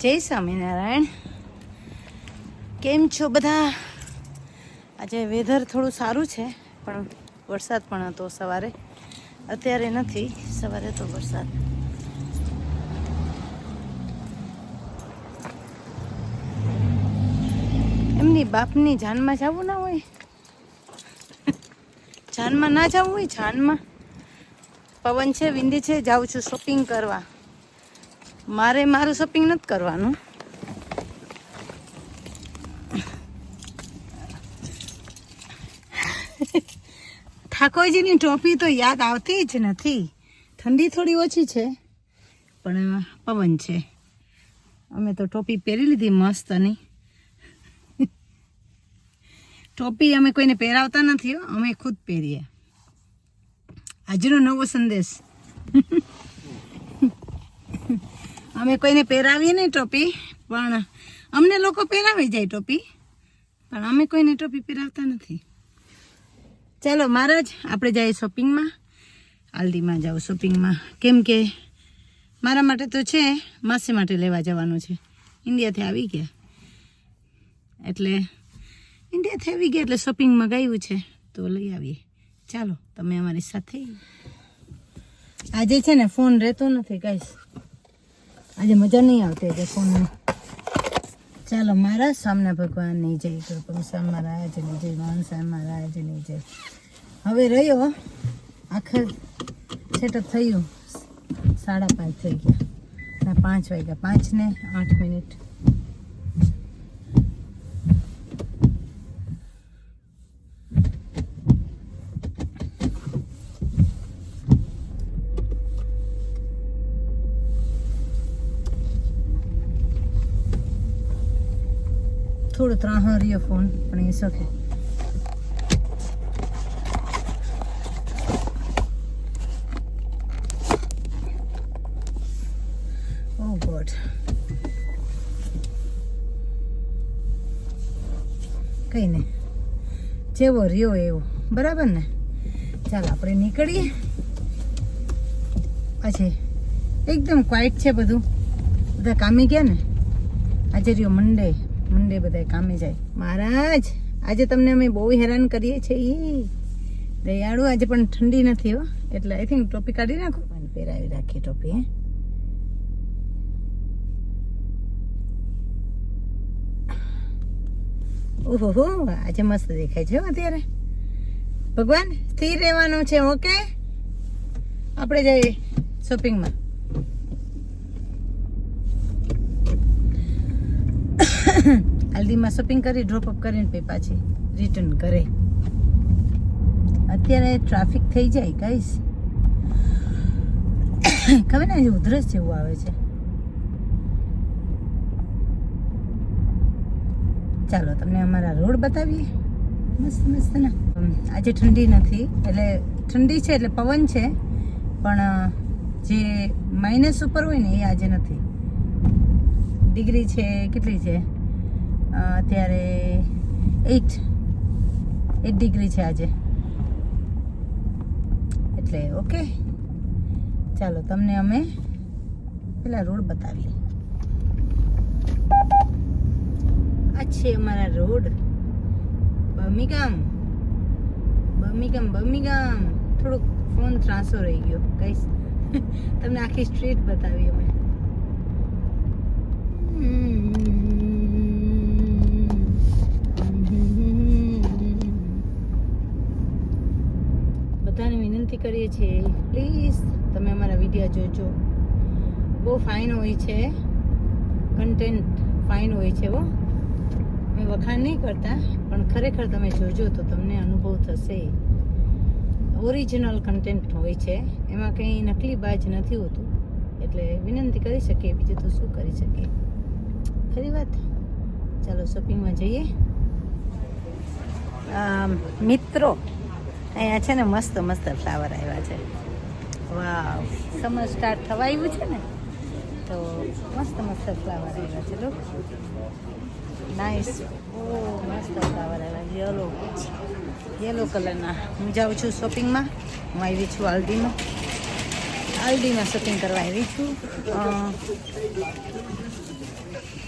જય સ્વામિનારાયણ. કેમ છો બધા? આજે વેધર થોડું સારું છે, પણ વરસાદ પણ હતો સવારે. અત્યારે નથી, સવારે તો વરસાદ. એમની બાપની જાનમાં જવું ના હોય? જાનમાં ના જવું હોય? જાનમાં? પવન છે વિંદી છે, જાઉં છું શોપિંગ કરવા. મારે મારું શોપિંગ નથી કરવાનું. ઠાકોરજીની ટોપી તો યાદ આવતી જ નથી. ઠંડી થોડી ઓછી છે, પણ પવન છે. અમે તો ટોપી પહેરી લીધી મસ્તની ટોપી અમે કોઈને પહેરાવતા નથી અમે ખુદ પહેરીએ. આજનો નવો સંદેશ. અમે કોઈને પહેરાવીએ નહીં ટોપી, પણ અમને લોકો પહેરાવી જાય ટોપી, પણ અમે કોઈને ટોપી પહેરાવતા નથી. ચાલો, મહારાજ, આપણે જઈએ શોપિંગમાં. આલ્દીમાં જાઓ શોપિંગમાં. કેમ કે મારા માટે તો છે, માસી માટે લેવા જવાનું છે. ઇન્ડિયાથી આવી ગયા. એટલે ઇન્ડિયાથી આવી ગયા એટલે શોપિંગમાં ગયું છે, તો લઈ આવીએ. ચાલો, તમે અમારી સાથે. આજે છે ને, ફોન રહેતો નથી ગાઈસ આજે મજા નહીં આવતી આજે ફોનમાં ચાલો, મારા સામના ભગવાનની જય કૃપા મહારાજની જય માનસા મહારાજની જય. હવે રહ્યો, આખર સેટઅપ થયું. સાડા પાંચ થઈ ગયા. પાંચ વાગ્યા. પાંચ ને આઠ મિનિટ થોડું ત્રાહ રહ્યો ફોન પણ એ શકે Oh God. કઈ નહીં જેવો રહ્યો એવો. બરાબર ને? ચાલ આપણે નીકળીએ. પછી એકદમ ક્વાઇટ છે બધું. બધા કામી ગયા ને? આજે રહ્યો મંડે મંડે બધા કામે જાય. મહારાજ આજે તમને અમે બહુ હેરાન કરીએ છીએ. દયાળુ આજે પણ ઠંડી નથી હો. એટલે આઈ થિંક ટોપી કાઢી નાખો. અને પહેરાવી રાખીએ ટોપી હે. ઓહો આજે મસ્ત દેખાય છે અત્યારે. ભગવાન સ્થિર રહેવાનું છે ઓકે આપણે જઈએ શોપિંગમાં હલ્દીમાં શોપિંગ કરી ડ્રોપ કરીને પછી પાછી રિટર્ન કરે અત્યારે ટ્રાફિક થઈ જાય ગાઈસ ખબર ને આજે ઉધરસ જેવું આવે છે. ચાલો, તમને અમારા રોડ બતાવીએ. મસ્ત મસ્ત ને. આજે ઠંડી નથી, એટલે ઠંડી છે, એટલે પવન છે, પણ જે માઇનસ ઉપર હોય ને, એ આજે નથી. ડિગ્રી છે, કેટલી છે? અત્યારે એઇટ એટ ડિગ્રી છે આજે. એટલે ઓકે ચાલો, તમને અમે પેલા રોડ બતાવીએ. આ છે અમારા રોડ. બર્મિગામ બર્મિગામ બર્મિગામ થોડુંક ફોન ત્રાસો રહી ગયો. કઈશ તમને આખી સ્ટ્રીટ બતાવી અમે. બધાને વિનંતી કરીએ છીએ પ્લીઝ તમે અમારા વીડિયો જોજો. બહુ ફાઇન હોય છે. કન્ટેન્ટ ફાઇન હોય છે હો. અમે વખાણ નહીં કરતા, પણ ખરેખર તમે જોજો તો તમને અનુભવ થશે. ઓરિજિનલ કન્ટેન્ટ હોય છે. એમાં કંઈ નકલી બાજ નથી હોતું. એટલે વિનંતી કરી શકીએ, બીજું તો શું કરી શકીએ? ખરી વાત. ચાલો શોપિંગમાં જઈએ. મિત્રો અહીંયા છે ને મસ્ત મસ્ત ફ્લાવર આવ્યા છે. વાવ સમર સ્ટાર્ટ થવા આવ્યું છે ને? તો મસ્ત મસ્ત ફ્લાવર આવ્યા છે લો નાઇસ ઓ, મસ્ત ફ્લાવર આવ્યા યલો યલો કલરના હું જાઉં છું શોપિંગમાં હું આવી છું આલ્દીમાં આલ્દીમાં શોપિંગ કરવા આવી છું.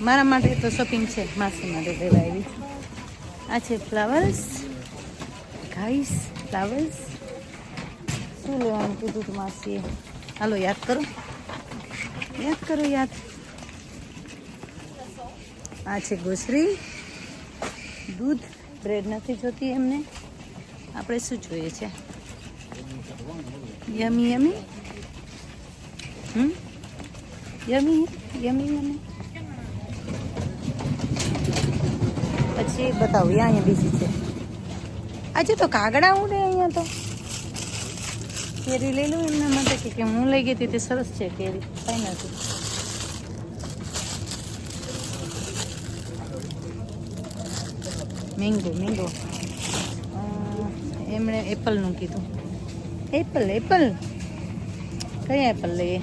મારા માટે તો શોપિંગ છે. માસી માટે કરવા આવી છું. આ છે ફ્લાવર્સ ગાઈસ ફ્લાવર્સ શું લેવાનું કીધું તું માસીએ હાલો, યાદ કરો. યાદ કરો, યાદ. આ છે ગોસરી દૂધ, બ્રેડ નથી જોતી એમને. આપણે શું જોઈએ છે? યમી યમી? યમી યમી યમી. પછી બતાવું અહીંયા બીજી છે. આજે તો કાગડા ઉડે અહીંયા તો. કેરી લઈ લઉં એમના માટે કે હું લઈ ગઈ હતી તે સરસ છે કેરી કઈ નથી મેંગો મેંગો એમણે એપલનું કીધું. એપલ એપલ કયા એપલ લઈએ?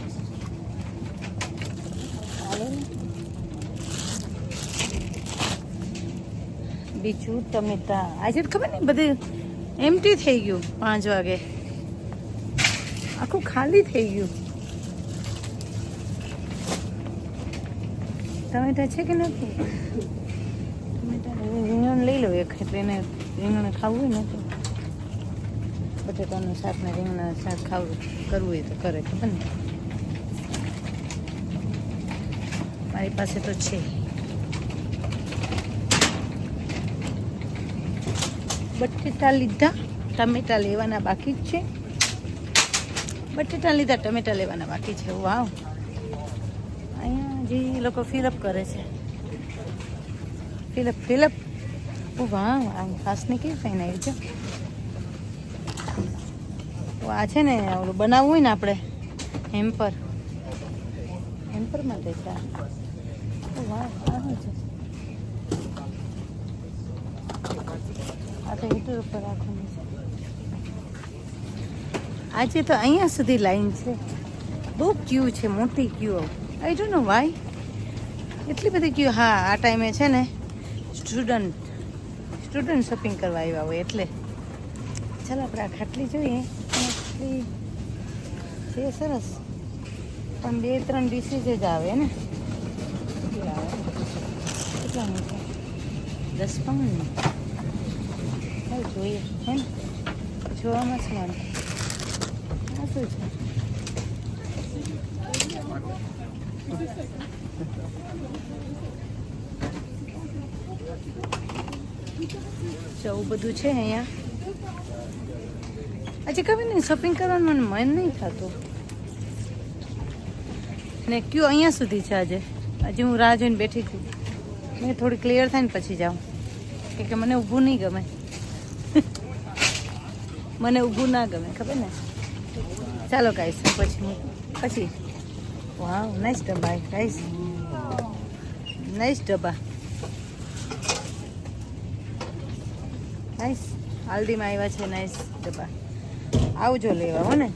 બીજું ટમેટા આજે ખબર નહીં, બધું એમટી થઈ ગયું પાંચ વાગે. આખું ખાલી થઈ ગયું. ટમેટા છે કે નથી? રીંગણ લઈ લો એક, એટલે એને રીંગણ ખાવું નથી બટેટાનું શાક ને રીંગણા શાક ખાવું કરવું હોય તો કરે, ખબર ને મારી પાસે તો છે. બટેટા લીધા, ટમેટા લેવાના બાકી જ છે. બટેટા લીધા, ટમેટા લેવાના બાકી છે. વાવ. અહીંયા જે લોકો ફિલઅપ કરે છે. ફિલઅપ ફિલઅપ ઓ વાવ, આ ખાસને કેવી ફાઈન આવી છે. આ છે ને, ઓલું બનાવવું હોય ને આપણે હેમ્પર હેમ્પર માટે છે આ છે? આ ઉપર રાખવાની. છે આજે તો અહીંયા સુધી લાઈન છે. બહુ ક્યુ છે, મોટી queue I don't know why એટલી બધી ક્યુ, હા, આ ટાઈમે છે ને સ્ટુડન્ટ સ્ટુડન્ટ શોપિંગ કરવા આવ્યા હોય એટલે. ચાલો, આપણે આ ખાટલી જોઈએ. ખાટલી છે સરસ. પણ બે, ત્રણ ડીસીસ જ આવે ને? આવે કેટલાની છે દસ પાઉન્ડની ચાલ જોઈએ. હે? ને જોવામાં છે વાંધો આ શું છે જવું બધું છે અહીંયા. આજે ખબર નહીં શોપિંગ કરવાનું મને મન નહીં થતું. ને કયું અહીંયા સુધી છે આજે? આજે હું રાહ જોઈને બેઠી છું. મેં થોડી ક્લિયર થાય ને પછી જાઉં. કે મને ઊભું નહીં ગમે. મને ઊભું ના ગમે, ખબર ને? ચાલો ગાઈસ પછી પછી. વાવ નાઈસ ડબ્બા ગાઈસ નાઈસ ડબ્બા. નાઈસ હાલ્દીમાં આવ્યા છે નાઈસ ડબ્બા. આવજો લેવા, હો ને?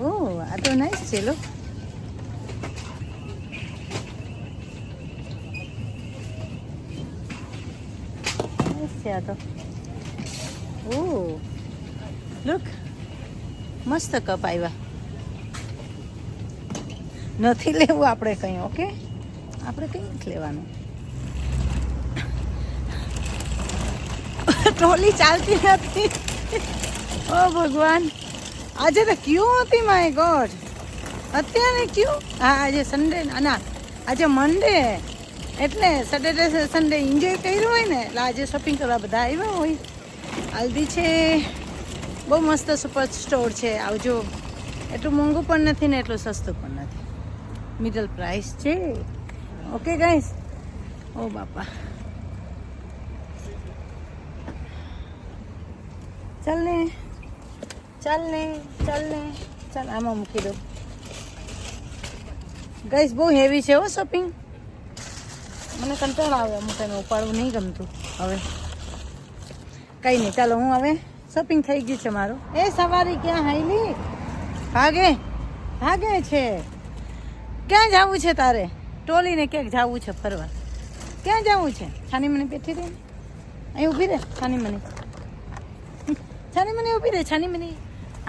ઓ આ તો નાઈસ છે, લો. છે આ તો. ઓ લુક નથી લેવું આપણે કંઈ, ઓકે? આપણે કંઈ નથી લેવાનું. ટ્રોલી ચાલતી નથી. ઓ ભગવાન. આજે તો ક્યુ હતી માય ગોડ અત્યારે ક્યુ? હા, આજે સન્ડે ના આજે મંડે એટલે સેટરડે સન્ડે એન્જોય કર્યું હોય ને, એટલે આજે શોપિંગ કરવા બધા આવ્યા હોય. હલ્દી છે, બહુ મસ્ત સુપર સ્ટોર છે. આવજો એટલું મોંઘું પણ નથી ને એટલું સસ્તું પણ નથી. મિડલ પ્રાઇસ છે. ઓકે ગાઈસ ઓ બાપા. ચાલ ને. ચાલ ને ચાલ ને. ચાલ, આમાં મૂકી દો ગાઈસ બહુ હેવી છે હો શોપિંગ મને કંટાળ આવે અમુક ટાઈમે ઉપાડવું નહીં ગમતું. હવે કંઈ નહીં, ચાલો હું હવે શોપિંગ થઈ ગયું છે મારું. એ સવારી ક્યાં હાઈલી ભાગે? ભાગે છે. ક્યાં જવું છે તારે? ટોલીને ક્યાંક જવું છે ફરવા. ક્યાં જવું છે? છાની મને બેઠી રહી અહીં ઊભી રહે છાની મને છાની મને ઊભી રહે છાની મને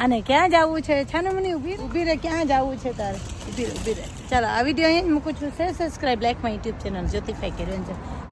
અને ક્યાં જવું છે? છાની મને ઊભી. ઊભી રહે, ક્યાં જવું છે તારે? ઊભી રહે ચાલો, આ વીડિયો અહીંયા મૂકું છું. Subscribe like my YouTube channel જ્યોતિફાઈ કેરવંજન